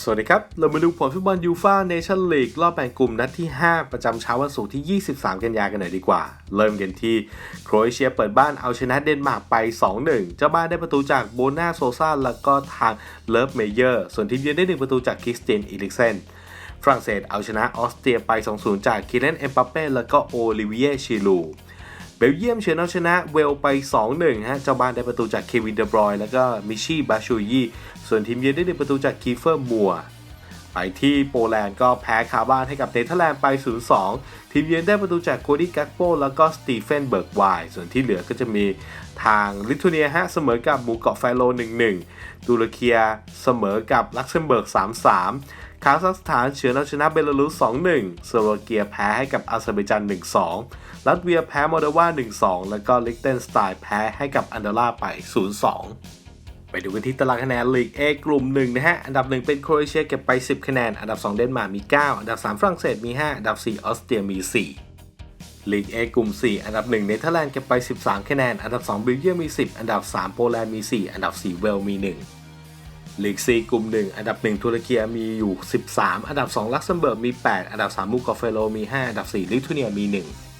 สวัสดีครับ เรามาดูผลฟุตบอลยูฟ่าเนชั่นลีกรอบแบ่งกลุ่มนัดที่ 5 ประจำเช้าวันศุกร์ที่ 23 กันยายนกันหน่อยดีกว่า เริ่มกันที่โครเอเชียเปิดบ้านเอาชนะเดนมาร์กไป 2-1 เจ้าบ้านได้ประตูจากโบนาโซซาแล้วก็ทางเลิฟเมเยอร์ ส่วนทีมเยือนได้ 1 ประตูจากคริสเตียนอีลิกเซนฝรั่งเศสเอาชนะออสเตรียไป 2-0 จากคิเลนเอ็มบัปเป้แล้วก็โอลิเวียชิลู เบลเยียมเฉือนเอาชนะเวลไป 2-1 ฮะ เจ้าบ้านได้ประตูจากเควินเดบรอยแล้วก็มิชี่บาชูยีส่วนทีมเยือนได้หนึ่งประตูจากคีเฟอร์มัว ไปที่โปแลนด์ก็แพ้คาบ้านให้กับเนเธอร์แลนด์ไป 0-2 ทีมเยือนได้ประตูจากโคดี้กักโปแล้วก็สตีเฟนเบิร์กไวส่วนที่เหลือก็จะมีทางลิทัวเนียฮะเสมอกับหมู่เกาะไฟโล 1-1 ตุรเคียเสมอกับลักเซมเบิร์ก 3-3 คาซัคสถานเฉือนเอาชนะเบลารุส 2-1 สโลวาเกียแพ้ให้กับอาเซอร์ไบจาน 1-2 ลัตเวียแพ้มอลโดวา 1-2 แล้วก็ลิกเทนสไตน์แพ้ให้กับอันดอร่าไป 0-2 ไปดูกันที่ตารางคะแนนลีก A กลุ่มหนึ่งนะฮะ อันดับ 1 เป็นโครเอเชียเก็บไป 10 คะแนน อันดับ 2 เดนมาร์กมี 9 อันดับ 3 ฝรั่งเศสมี 5 อันดับ 4 ออสเตรียมี 4 ลีก A กลุ่ม 4 อันดับ 1 เนเธอร์แลนด์เก็บไป 13 คะแนน อันดับ2เบลเยียมมี 10 อันดับ 3 โปแลนด์มี 4 อันดับ 4 เวลมี 1 ลีก C กลุ่ม 1 อันดับ 1 ตุรกีมีอยู่ 13 อันดับ 2 ลักเซมเบิร์กมี 8 อันดับ 3 มูกอเฟโลมี 5 อันดับ 4 ลิทัวเนียมี 1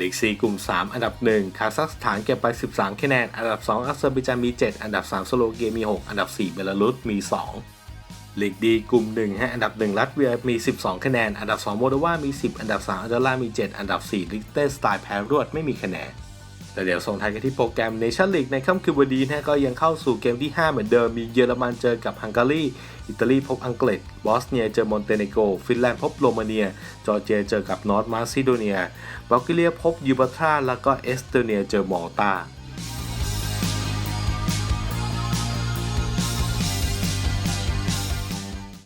ลีก C กลุ่ม 3 อันดับ 1 คาซัคสถานเก็บไป 13 คะแนน อันดับ 2อาเซอร์ไบจานมี 7 อันดับ 3 สโลเกียมี 6 อันดับ 4 เบลารุสมี 2 ลีกดีกลุ่ม1ฮะอันดับ1รัสเวียมี 12 คะแนน อันดับ 2 โมโดวามี 10 อันดับ 3 อัลเดล่ามี 7 อันดับ 4 ลิกเตนสไตล์แพ้รวดไม่มีคะแนน แต่เดี๋ยวส่งท้ายกันที่โปรแกรมเนชั่นลีกในค่ำคืนวันนี้นะก็ยังเข้าสู่เกมที่ 5 เหมือนเดิม มีเยอรมันเจอกับฮังการี อิตาลีพบอังกฤษ บอสเนียเจอมอนเตเนโก ฟินแลนด์พบโรมาเนีย จอร์เจียเจอกับนอร์ทมาซิโดเนีย บัลแกเรียพบยูบัตราแล้วก็เอสโตเนียเจอมอลตา